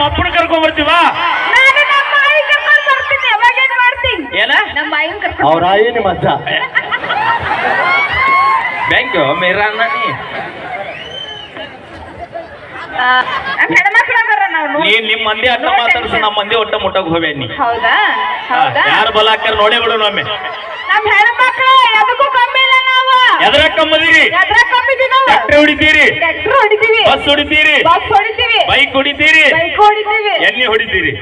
ನಮ್ಮ ಅಪ್ಪನ ಕರ್ಕೊಂಡ್ ಬರ್ತೀವ? ನಾನು ನಮ್ಮ ಆಯಿ ಕರ್ಕೊಂಡ್ ಬರ್ತೀನಿ ಅವಾಗ ಏನ್ ಮಾಡ್ತೀನಿ? ಏನ? ನಮ್ಮ ಆಯಿನ ಕರ್ಕೊಂಡ್ ಅವ್ರ ಆಯಿ ನಿಮ್ಮ ಅಜ್ಜ. ಬ್ಯಾಂಕ್ ಮೇರಾನ ನೀ. ನೀ ನಿಮ್ ಮಂದಿ ಅಟ್ಟ ಮಾತಾಡ್ಸ ನಮ್ಮ ಮಂದಿ ಒಟ್ಟ ಮುಟ್ಟಕ್ ಹೋಗ್ಯಾ ನೀ. ಹೌದಾ? ಹೌದಾ? ಯಾರು ಬಲ ಹಾಕ್ಯಾರ ನೋಡೇ ಬಿಡು ನಮ್ಮೆ ನಮ್ ಹೆಣ್ಮಕ್ಳು ಎದಕ್ಕೂ ಕಮ್ಮಿ ಇಲ್ಲ ನಾವು. ಎದ್ರ ಕಮ್ಮದಿರಿ? ಎದ್ರ ಕಮ್ಮಿ ನಾವು. ಟ್ರ್ಯಾಕ್ಟರ್ ಹೊಡಿತೀರಿ? ಟ್ರ್ಯಾಕ್ಟರ್ ಹೊಡಿತೀವಿ. ಬಸ್ ಹೊಡಿತೀರಿ? ಬಸ್ ಹೊಡಿತೀವಿ. ಬೈಕ್ ಹೊಡಿತೀರಿ? ಬೈಕ್ ಹೊಡಿತೀವಿ. ಎಣ್ಣೆ ಹೊಡಿತೀರಿ?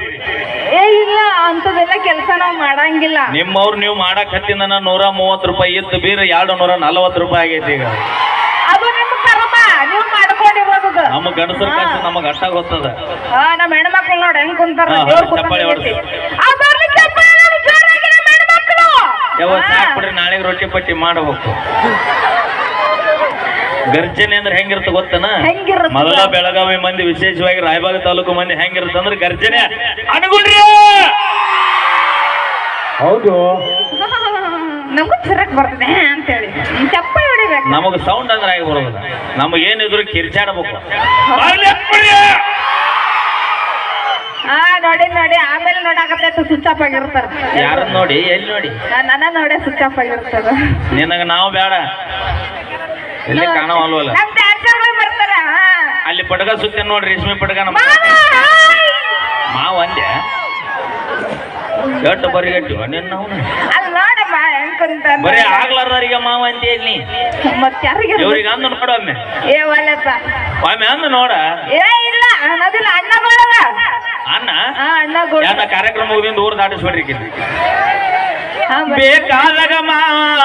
ಏ ಇಲ್ಲ ಅಂತದೆಲ್ಲ ಕೆಲಸ ನಾವು ಮಾಡಂಗಿಲ್ಲ. ನಿಮ್ಮವ್ರು ನೀವು ಮಾಡಕ್ ಹತ್ತಿಂದ ನೂರ ಮೂವತ್ತು ರೂಪಾಯಿ ಇತ್ತು ಬೀರ ಎರಡು ನೂರ ನಲವತ್ತು ರೂಪಾಯಿ ಆಗೈತಿ ಈಗ. ಅದು ನಿಮ್ಮ ಕರ್ಮ ನೀವು ಮಾಡ್ಕೊಂಡಿರೋದು ನಮ್ಮ ಗಂಡಸರ ಕಷ್ಟ ನಮಗ್ ಅಟ್ಟ ಗೊತ್ತದ. ಹಾ ನಮ್ಮ ಹೆಣ್ಮಕ್ಳು ನೋಡಿ ಹೆಂಗ್ ಕುಂತಾರ ಹಾ, ಚಪ್ಪಾಳೆ ಹೊಡ್ಸಿ. ಯಾವ ಸಾಕ್ಬಿಡ್ರಿ ಸಾಕ್ ಬಿಡ್ರಿ ನಾಳೆಗೆ ರೊಟ್ಟಿ ಪಟ್ಟಿ ಮಾಡಬೇಕು. ಗರ್ಜನೆ ಅಂದ್ರೆ ಹೆಂಗಿರುತ್ತೆ ಗೊತ್ತನ? ಹೆಂಗಿರುತ್ತೆ? ಮೊದಲ ಬೆಳಗಾವಿ ಮಂದಿ ವಿಶೇಷವಾಗಿ ರಾಯಬಾಗ ತಾಲೂಕು ಮಂದಿ ಹೆಂಗಿರುತ್ತೆ ಅಂದ್ರೆ ಗರ್ಜನೆ. ಅನುಗುಣ್ರಿ! ಹೌದು. ನಮಗೂ ಚಿರಕ್ ಬರ್ತದೆ ಅಂತೇಳಿ. ಚಪ್ಪಾಳೆ ಹೊಡಿಬೇಕು. ನಮಗ ಸೌಂಡ್ ಅಂದ್ರೆ ಆಗಿ ಬರೋದಿಲ್ಲ. ನಮಗ್ ಏನಿದ್ರು ಕಿರ್ಚಾಡ್ಬೇಕು. ಆ ನೋಡಿ ನೋಡಿ ಆಮೇಲೆ ನೋಡಾಕತ್ತೈತು ಸ್ವಿಚ್ ಆಫ್ ಆಗಿರ್ತಾರ. ಯಾರನ್ನ ನೋಡಿ? ಎಲ್ಲಿ ನೋಡಿ? ನನ್ನ ನೋಡೇ ಸ್ವಿಚ್ ಆಫ್ ಆಗಿರ್ತದ. ನಿನಗ ನಾವು ಬೇಡ. ಎಲ್ಲಿ ಕಾಣವಲ್ವಲ್ಲ ನಮ್ ಡ್ಯಾನ್ಸರ್ಗಳು ಬರ್ತಾರ. ಹಾ. ಅಲ್ಲಿ ಪಡಗ ಸುತ್ತ ನೋಡ್ರಿ ರೇಷ್ಮೆ ಪಡಗ ನಮ್ಮ ಮಾವ, ಅಂದ್ಯ? ಎಟ್ಟು ನಿನ್ನ ಅವ್ನು. ಅಲ್ಲಿ ನೋಡಮ್ಮ ಬರೀ ಆಗ್ಲಾರ್ದವ್ರಿಗೆ ಮಾವ ಅಂತ ಹೇಳಿ ಮತ್ ಯಾರಿಗೆ ಇವ್ರಿಗೆ ಅಂದು ನೋಡು ಒಮ್ಮೆ. ಏ ಒಲ್ಲಪ್ಪ ಒಮ್ಮೆ ಅಂದು ನೋಡ. ಏ ಇಲ್ಲ ಅನ್ನೋದಿಲ್ಲ ಅಣ್ಣ ಅಣ್ಣ? ಅಣ್ಣ ಗೋಳ. ಕಾರ್ಯಕ್ರಮ ಮುಗಿದಿಂದ ಊರ್ ದಾಟಿಸ್ಬಿಡ್ರಿ. ಬೇಕಾದಾಗ ಮಾವ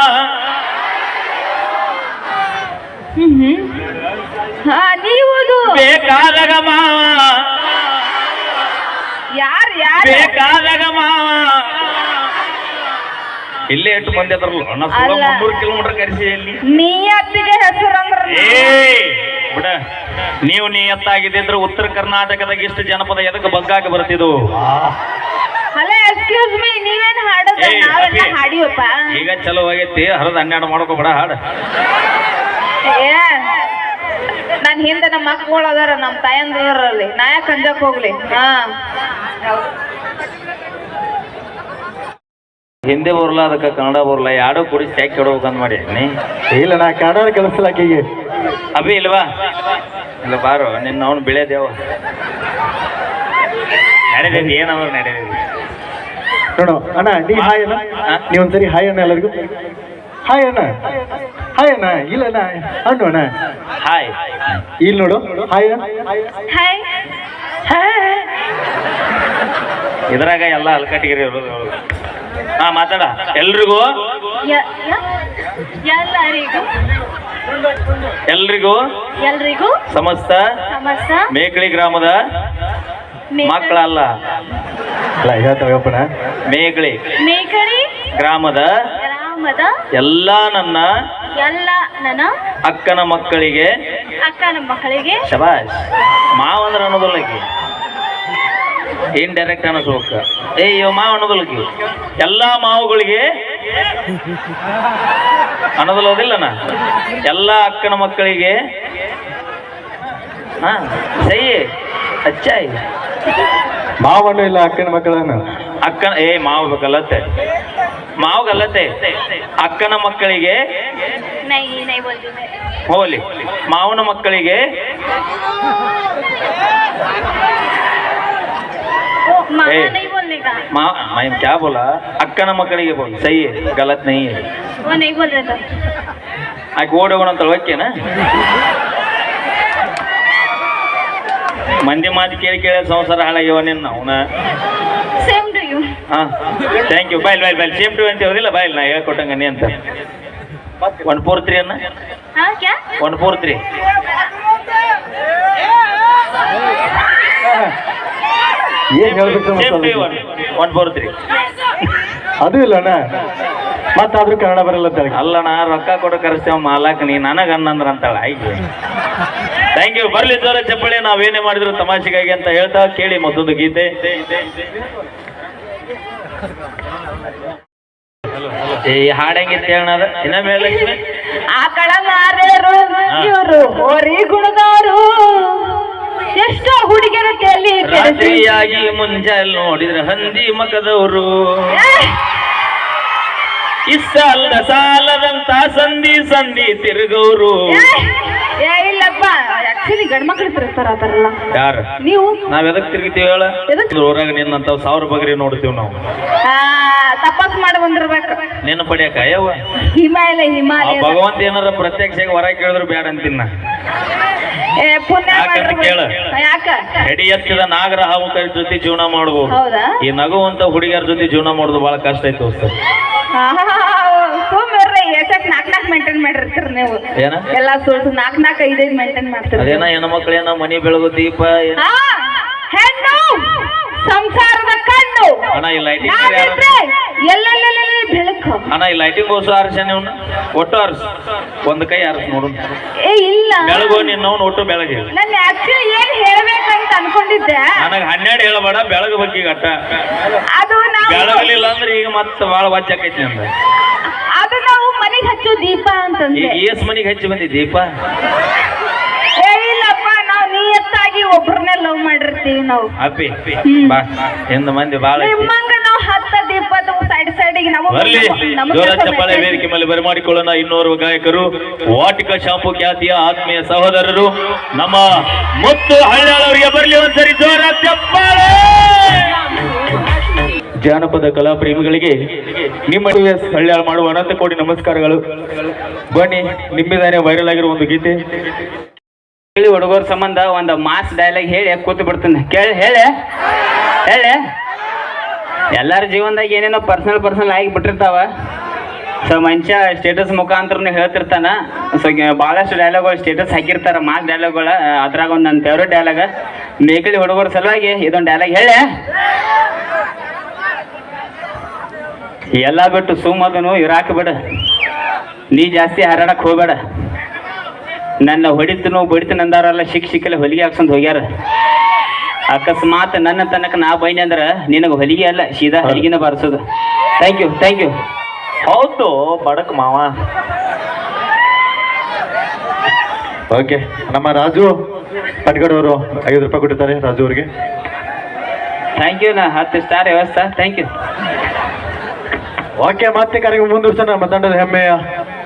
ನೀವುದು ಬೇಕಾದಾಗ ಮಾವ. ಯಾರ್ ಯಾರು? ಬೇಕಾದಾಗ ಮಾವ. ಇಲ್ಲೇ ಎಷ್ಟು ಮಂದಿ ಅದರಲ್ಲ. ನಾ ಸುಲ ಅಲ್ಲ. ಮುನ್ನೂರು ಕಿಲೋಮೀಟರ್ ಕರೆಸಿ ಇಲ್ಲಿ ನೀ ಅತ್ತಿಗೆ ಹೆಸರು ಅಂದ್ರೆ ಏ ಬಿಡ. ನೀವು ನೀ ಅಂದ್ರೆ ಉತ್ತರ ಕರ್ನಾಟಕದಾಗ ಇಷ್ಟು ಜನಪದ ಎದಕ್ಕೆ ಬಗ್ಗಾಕ ಬರ್ತಿದ್ವು? ಅಲ್ಲ ಎಕ್ಸ್ಕ್ಯೂಸ್ ಮೀ ನೀವೇನ್ ಹಾಡೋದು? ಏಯ್, ನಾವೆಲ್ಲ. ಹಾಡಿವಪ್ಪ. ಈಗ ಚಲೋ ಆಗೈತಿ. ಹರಿದ ಹನ್ನೆರಡು ಮಾಡ್ಕೋಬೇಡ ಹಾಡು. ಏ ನನ್ ಹಿಂದೆ ನಮ್ಮ ಮಕ್ಕಳು ಅದಾರ ನಮ್ಮ ತಾಯಂದ್ರ ಅಲ್ಲಿ. ನಾ ಯಾಕೆ ಅಂಜಕ್ ಹೋಗ್ಲಿ? ಹಾ. ಹಿಂದಿ ಬರಲ್ಲ ಅದಕ್ಕೆ ಕನ್ನಡ ಬರಲ್ಲ ಯಾಡೋ ಕುಡಿ ಸ್ಟ್ಯಾಕ್ ಇಡ್ಬೇಕಂತ ಮಾಡಿ ನೀ ಇಲ್ಲ ನಾ ಕನ್ನಡ ಕಲಿಸಲ್ಲ ಆಕೆಗೆ ಅಭಿ ಇಲ್ವಾ? ಇಲ್ಲ ಬಾರೋ ನಿನ್ನ ಅವನು ಬೆಳೆದೇವ ನಡೆದೈತಿ ಏನವ ನಡೆದೈತಿ? ನೋಡು ಅಣ್ಣ ನೀ ಹಾಯ್ ಅಣ್ಣ? ನೀ ಒಂದ್ಸರಿ ಹಾಯ್ ಅಣ್ಣ ಎಲ್ಲರಿಗೂ. ಹಾಯ್ ಅಣ್ಣ. ಹಾಯ್ ಅಣ್ಣ. ಇಲ್ಲ ಅಣ್ಣ. ಅಣ್ಣು ಅಣ್ಣ. ಹಾಯ್ ಇಲ್ಲಿ ನೋಡು. ಹಾಯ್ ಹಾಯ್ ಇದ್ರಾಗ ಎಲ್ಲ ಅಲ್ಕಟ್ಟಿಗಿರಿ ಇರೋದು ಹಾ ಮಾತಾಡ. ಎಲ್ರಿಗೂ? ಎಲ್ರಿಗೂ? ಎಲ್ರಿಗೂ? ಸಮಸ್ತ? ಸಮಸ್ತ? ಮೇಕಳಿ ಗ್ರಾಮದ? ಮಕ್ಕಳಲ್ಲ? ಅಲ್ಲ ಹೇಳ್ತಾವಪ್ಪಣ ಮೇಕಳಿ. ಮೇಕಳಿ ಗ್ರಾಮದ? ಗ್ರಾಮದ? ಎಲ್ಲ ನನ್ನ ಎಲ್ಲ ನನ್ನ ಅಕ್ಕನ ಮಕ್ಕಳಿಗೆ ಅಕ್ಕನ ಮಕ್ಕಳಿಗೆ ಶಬಾಷ್. ಮಾವ ಅಂದ್ರೆ ಅನ್ನೋದಲ್ಲಕಿ ಇನ್ ಡೈರೆಕ್ಟ್ ಅನ್ನಿಸ್ಬೇಕ ಏ ಇವ ಮಾವ ಅನ್ನೋದಲ್ಲಕಿ ಎಲ್ಲಾ ಮಾವುಗಳಿಗೆ ಅನ್ನೋದಲ್ಲೋದಿಲ್ಲನ ಎಲ್ಲ ಅಕ್ಕನ ಮಕ್ಕಳಿಗೆ ಹಾ ಸೈ ಅಚ್ಚಾಯ್. ಮಾವನು ಇಲ್ಲ ಅಕ್ಕನ ಮಕ್ಕಳನ್ನ. ಅಕ್ಕನ ಏ ಮಾವು ಬೇಕಲ್ಲತ್ತೆ ಮಾವು ಗಲ್ಲತ್ತೆ ಅಕ್ಕನ ಮಕ್ಕಳಿಗೆ ನೈ ನೈ ಬೋಲ್ತೀನಿ ಹೋಲಿ ಮಾವನ ಮಕ್ಕಳಿಗೆ ओ मामा ए। नहीं बोलने का ಮಾ मैं क्या बोला ಅಕ್ಕನ ಮಕ್ಕಳಿಗೆ ಬೋಲ್ ಸೈ ಗಲತ್ ನೈ है वो नहीं बोल रहे थे ಆಕೆ ಓಡಿ ಹೋಗೋಣ ಅಂತ ಓಕೆನಾ ಮಂದಿ ಮಾತು ಕೇಳಿ ಕೇಳಿ ಸಂಸಾರ ಹಾಳಾಗ್ಯವ ನಿನ್ನ ಅವನ सेम टू यू ಹಾಂ. Thank you bye bye bye safety ಅಂತ ಹೇಳಿಲ್ಲ ಬಾಯ್ ನಾ ಹೇಳ್ಕೊಟ್ಟಂಗ ನೀ ಅಂತ. ಒನ್ ಫೋರ್ ತ್ರೀ ಅನ್ನ? One four three one four three ಅದು ಇಲ್ಲಣ್ಣ ಮತ್ತಾದ್ರೂ ಕನ್ನಡ ಬರಲ್ಲ ಅಂತ ಅಲ್ಲಣ್ಣ ರೊಕ್ಕ ಕೊಡ ಕರೆಸ್ತೇವ ಮಾಲಾಕ್ ನೀ ನನಗ ಅನ್ನಂದ್ರ ಅಂತಾಳೆ. ಆಯ್ತು ಥ್ಯಾಂಕ್ ಯು ಬರ್ಲಿ ಜೋರ ಚಪ್ಪಳಿ ನಾವೇನೇ ಮಾಡಿದ್ರು ತಮಾಷೆಗಾಗಿ ಅಂತ ಹೇಳ್ತಾ ಕೇಳಿ ಮತ್ತೊಂದು ಗೀತೆ. ಏ ಹೆಂಗಿತ್ತು ಹೇಳೋಣ ಇನ್ನ ಮೇಲೆ ಆಕಳ ಮಾರೇರು ಇವರು ಹೋರಿ ಗುಣದವರು. ಎಷ್ಟೋ ಹುಡುಗಿಯರ ತಲೆ ರಾತ್ರಿಯಾಗಿ ಮುಂಜಾನೆ ನೋಡಿದ್ರೆ ಹಂದಿ ಮಕದವರು ಇಷ್ಟ ಅಲ್ಲ ಸಾಲದಂತ ಸಂಧಿ ಸಂಧಿ ತಿರುಗವ್ರು. ಗಂಡ್ ಮಕ್ಳು ತಿರುಗ್ತಾರ ಯಾರು? ನೀವು? ನಾವ್ ಎದಕ್ ತಿರುಗಿತೀವಿ ಹೇಳ? ಎದಕ್? ಊರಾಗ ನಿನ್ನಂತ ಸಾವಿರ ಬಗ್ರಿ ನೋಡ್ತೀವಿ ನಾವು. ಆ ತಪಾಸ್ ಮಾಡಿ ಬಂದಿರ್ಬೇಕು. ನಿನ್ನ ಪಡಿಯಕ? ಅಯ್ಯವ್ವ. ಹಿಮಾಲಯ ಆ ಹಿಮಾಲಯ ಭಗವಂತ ಏನಾರ ಪ್ರತ್ಯಕ್ಷ ಹೊರ ಕೇಳಿದ್ರು ಬೇಡ ಅಂತಿನ್ನ. ಏ ಪುಣ್ಯ ಯಾಕಂತ ಕೇಳ. ಯಾಕ? ಹೆಡಿ ಎತ್ತಿದ ನಾಗರ ಹಾವುಕರ ಜೊತೆ ಜೀವನ ಮಾಡ್ಬೋದು ಹೌದಾ? ಈ ನಗುವಂತ ಹುಡುಗಿಯರ ಜೊತೆ ಜೀವನ ಮಾಡೋದು ಬಹಳ ಕಷ್ಟ ಐತೆ ದೋಸ್ತ. ಎಷ್ಟಕ್ ನಾಕ್ ನಾಕ್ ಮೇಂಟೈನ್ ಮಾಡಿರ್ತೀರಿ ನೀವು? ಏನ? ಎಲ್ಲ ಸುಳ್ಳು ನಾಕ್ ನಾಕ್ ಐದೈದು ಮೇಂಟೈನ್ ಮಾಡ್ತೀರಿ ಅದೇನ ಹೆಣ್ಮಕ್ಳು ಏನೋ ಮನಿ ಬೆಳಗು ದೀಪ ಏನ? ಆ, ಹೆಣ್ಣು ಸಂಸಾರದ ಕಣ್ಣು. ಅಣ್ಣ ಈ ಲೈಟಿಂಗ್ ನಾವಿದ್ರೆ ಬೆಳಕು? ಅಣ್ಣ ಈ ಲೈಟಿಂಗ್ ಹೊಸ ನೀವು ಒಟ್ಟು ಅರ್ಸ ಒಂದ್ ಕೈ ಆರ್ಸ್ ನೋಡು. ಏ ಇಲ್ಲ. ಬೆಳಗು ನಿನ್ನವನ್ ಒಟ್ಟು ಬೆಳಗ್ಗೆ. ನಾನು ಆಕ್ಚುಲಿ ಏನ್ ಹೇಳ್ಬೇಕಂತ ಅನ್ಕೊಂಡಿದ್ದೆ. ನನಗ್ ಹನ್ನೆರಡು ಹೇಳಬೇಡ ಬೆಳಗ್ ಬಗ್ಗೆ ಅಟ್ಟ. ಅದು ನಾವು ಬೆಳಗಲಿಲ್ಲ ಅಂದ್ರೆ ಈಗ ಮತ್ತೆ ಬಾಳ ವಾಚ್ ಆಕೈತಿ ಅಂದ ಅದು ನಾವು ಮನೆಗೆ ಹಚ್ಚೋ ದೀಪ ಅಂತಂದ್ರೆ. ಎಸ್ ಮನಿಗೆ ಹಚ್ಚಿ ಬಂದಿ ದೀಪ? ಏ ಇಲ್ಲಪ್ಪ ನಾವು ನಿಯತ್ತಾಗಿ ಒಬ್ರನ್ನೇ ಲವ್ ಮಾಡಿರ್ತೀವಿ ನಾವು. ಅಪ್ಪಿ ಬಾ. ಹಿಂದ ಮಂದಿ ಬಾಳ ನಿಮ್ಮಂಗ ನಾವು ಹತ್ತ ದೀಪದ ಸೈಡ್ ಸೈಡಿಗೆ ನಾವು ಬರ್ಲಿ. ಜೋರ ಚಪ್ಪಾಳೆ ವೇದಿಕೆ ಮೇಲೆ ಬರಮಾಡಿಕೊಳ್ಳೋಣ ಇನ್ನೋರ್ವ ಗಾಯಕರು. ವಾಟಿಕ ಶಾಂಪು ಖ್ಯಾತಿಯ ಆತ್ಮೀಯ ಸಹೋದರರು. ನಮ್ಮ ಮುತ್ತು ಹಳ್ಳಾಳವರಿಗೆ ಬರಲಿ ಒಂದ್ಸರಿ ಜೋರ ಚಪ್ಪಾಳೆ! ಜಾನಪದ ಕಲಾ ಪ್ರೇಮಿಗಳಿಗೆ ನಿಮ್ಮ ಹಳ್ಳಿಯಾಳ ಮಾಡುವ ಅನಂತ ಕೋಟಿ ನಮಸ್ಕಾರಗಳು. ಬನ್ನಿ, ನಿಮ್ಮಿದಾನೆ ವೈರಲ್ ಆಗಿರೋ ಒಂದು ಗೀತೆ. ಹೇಳಿ ಹುಡುಗರ ಸಂಬಂಧ ಒಂದು ಮಾಸ್ ಡೈಲಾಗ್ ಹೇಳಿ, ಕೂತು ಬಿಡ್ತೀನಿ. ಕೇಳಿ, ಹೇಳಿ. ಹೇಳಿ. ಎಲ್ಲರ ಜೀವನದಾಗ ಏನೇನೋ ಪರ್ಸನಲ್ ಪರ್ಸನಲ್ ಆಗಿ ಬಿಟ್ಟಿರ್ತಾವ. ಸೊ ಮನುಷ್ಯ ಸ್ಟೇಟಸ್ ಮುಖಾಂತರ ಹೇಳ್ತಿರ್ತಾನ. ಸೊ ಭಾಳಷ್ಟು ಡೈಲಾಗ್ಗಳು ಸ್ಟೇಟಸ್ ಹಾಕಿರ್ತಾರ, ಮಾಸ್ ಡೈಲಾಗ್ಗಳು ಅದ್ರಾಗ ಒಂದು ನನ್ನ ಫೇವ್ರೇಟ್ ಡೈಲಾಗ ಮೇಕಳಿ ಹುಡುಗರ ಸಲುವಾಗಿ ಇದೊಂದು ಡೈಲಾಗ್ ಹೇಳಿ. ಎಲ್ಲ ಬಿಟ್ಟು ಸುಮ್ಮದನು ಇರಾಕ ಬಿಡ. ನೀ ಜಾಸ್ತಿ ಹಾರಾಡಕ್ಕೆ ಹೋಗ್ಬೇಡ. ನನ್ನ ಹೊಡಿತನು ಬಡಿತನ ಅಂದಾರಲ್ಲ ಶಿಕ್ ಶಿಕ್ಕಲ್ಲಿ ಹೊಲಿಗೆ ಹಾಕ್ಸಂದು ಹೋಗ್ಯಾರ. ಅಕಸ್ಮಾತ್ ನನ್ನ ತನಕ ನಾ ಬೈನಿ ಅಂದ್ರ ನಿನಗೆ ಹೊಲಿಗೆ ಅಲ್ಲ ಸೀದಾ ಹೊಲಿಗೆನ ಬಾರಿಸೋದು. ಥ್ಯಾಂಕ್ ಯು ಥ್ಯಾಂಕ್ ಯು ಹೌದು ಬಡಕ್ ಮಾವ. ಓಕೆ ನಮ್ಮ ರಾಜು ಪಟ್ಗಡವರು ಐದು ರೂಪಾಯಿ ಕೊಟ್ಟಿದ್ದಾರೆ ರಾಜು ಅವರಿಗೆ. ಥ್ಯಾಂಕ್ ಯು ನಾ ಹತ್ತು ಸ್ಟಾರ್ ವ್ಯವಸ್ಥೆ ಥ್ಯಾಂಕ್ ಯು ಓಕೆ ಮತ್ತೆ ಕಾರ್ಯಕ್ರಮ ಮುಂದುವರ್ಸೋಣ ನಮ್ಮ ತಂಡದ ಹೆಮ್ಮೆಯ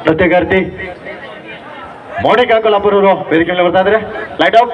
ನೃತ್ಯಗಾರ್ತಿ ಮೋನಿಕಾ ಕೊಲ್ಲಾಪುರ ಅವರು ವೇದಿಕೆ ಮೇಲೆ ಬರ್ತಾ ಇದ್ರೆ ಲೈಟ್ ಆಫ್